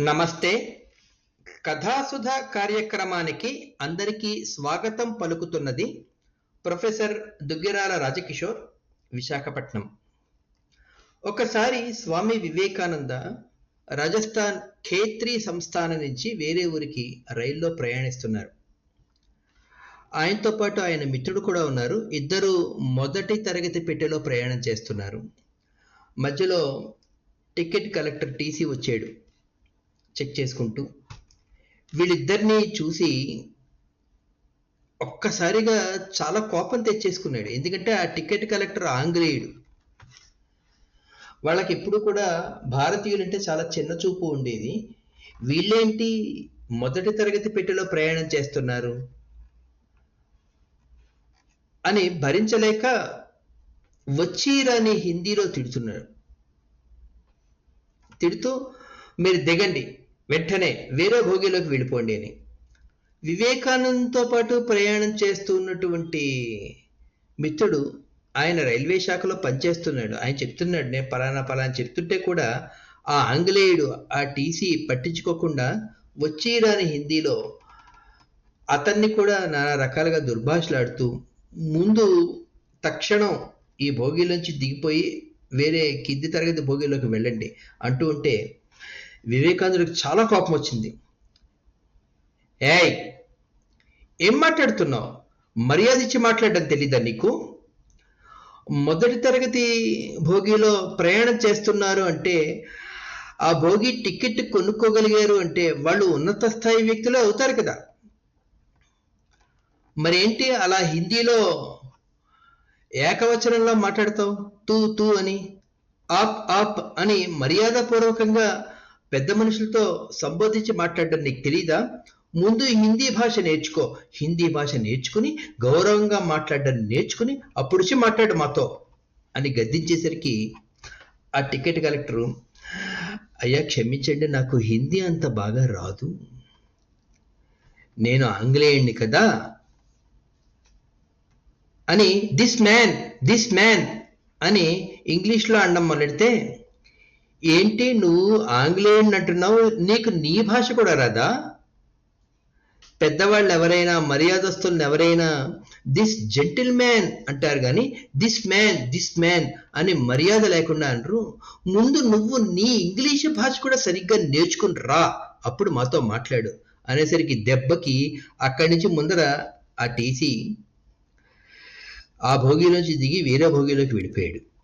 నమస్తే. కథాసుధ కార్యక్రమానికి అందరికీ స్వాగతం పలుకుతున్నది ప్రొఫెసర్ దుగ్గిరాల రాజకిషోర్ విశాఖపట్నం. ఒకసారి స్వామి వివేకానంద రాజస్థాన్ ఖేత్రి సంస్థానం నుంచి వేరే ఊరికి రైల్లో ప్రయాణిస్తున్నారు. ఆయనతో పాటు ఆయన మిత్రుడు కూడా ఉన్నారు. ఇద్దరు మొదటి తరగతి పెట్టెలో ప్రయాణం చేస్తున్నారు. మధ్యలో టికెట్ కలెక్టర్ టీసీ వచ్చాడు. చెక్ చేసుకుంటూ వీళ్ళిద్దరినీ చూసి ఒక్కసారిగా చాలా కోపం తెచ్చేసుకున్నాడు. ఎందుకంటే ఆ టికెట్ కలెక్టర్ ఆంగ్లేయుడు. వాళ్ళకి ఎప్పుడు కూడా భారతీయులంటే చాలా చిన్న చూపు ఉండేది. వీళ్ళేంటి మొదటి తరగతి పెట్టెలో ప్రయాణం చేస్తున్నారు? అని భరించలేక వచ్చిరాని హిందీలో తిడుతున్నారు. తిడుతూ మీరు దిగండి. వెంటనే వేరే భోగిలోకి వెళ్ళిపోండి అని. వివేకానందంతో పాటు ప్రయాణం చేస్తూ ఉన్నటువంటి మిత్రుడు ఆయన రైల్వే శాఖలో పనిచేస్తున్నాడు. ఆయన చెప్తున్నాడు నేను పలానా పలానా చెప్తుంటే కూడా ఆ ఆంగ్లేయుడు ఆ టీసీ పట్టించుకోకుండా వచ్చిరాని హిందీలో అతన్ని కూడా నానా రకాలుగా దుర్భాషలాడుతూ ముందు తక్షణం ఈ భోగిలోంచి దిగిపోయి వేరే కింది తరగతి భోగిలోకి వెళ్ళండి అంటూ ఉంటే వివేకానందుడికి చాలా కోపం వచ్చింది. ఏయ్ ఏం మాట్లాడుతున్నావు? మర్యాద ఇచ్చి మాట్లాడడం తెలీదా నీకు? మొదటి తరగతి భోగిలో ప్రయాణం చేస్తున్నారు అంటే ఆ భోగి టికెట్ కొనుక్కోగలిగారు అంటే వాళ్ళు ఉన్నత స్థాయి వ్యక్తులే అవుతారు కదా. మరేంటి అలా హిందీలో ఏకవచనంలో మాట్లాడతావు? తూ తూ అని ఆప్ ఆప్ అని మర్యాదపూర్వకంగా పెద్ద మనుషులతో సంబోధించి మాట్లాడడం నీకు తెలీదా? ముందు హిందీ భాష నేర్చుకో. హిందీ భాష నేర్చుకుని గౌరవంగా మాట్లాడడం నేర్చుకుని అప్పుడుచి మాట్లాడు మాతో అని గద్దించేసరికి ఆ టికెట్ కలెక్టరు అయ్యా క్షమించండి నాకు హిందీ అంత బాగా రాదు. నేను ఆంగ్లేయుణ్ణి కదా అని దిస్ మ్యాన్ దిస్ మ్యాన్ అని ఇంగ్లీష్లో అండం మొదలెడితే ఏంటి నువ్వు ఆంగ్లేయుడిని అంటున్నావు? నీకు నీ భాష కూడా రాదా? పెద్దవాళ్ళు ఎవరైనా మర్యాదస్తులను ఎవరైనా దిస్ జెంటిల్ మ్యాన్ అంటారు కానీ దిస్ మ్యాన్ దిస్ మ్యాన్ అని మర్యాద లేకుండా అంటారు ముందు నువ్వు నీ ఇంగ్లీష్ భాష కూడా సరిగ్గా నేర్చుకుని రా. అప్పుడు మాతో మాట్లాడు. అనేసరికి దెబ్బకి అక్కడి నుంచి ముందర ఆ టీసీ ఆ భోగిలోంచి దిగి వేరే భోగిలోకి విడిపోయాడు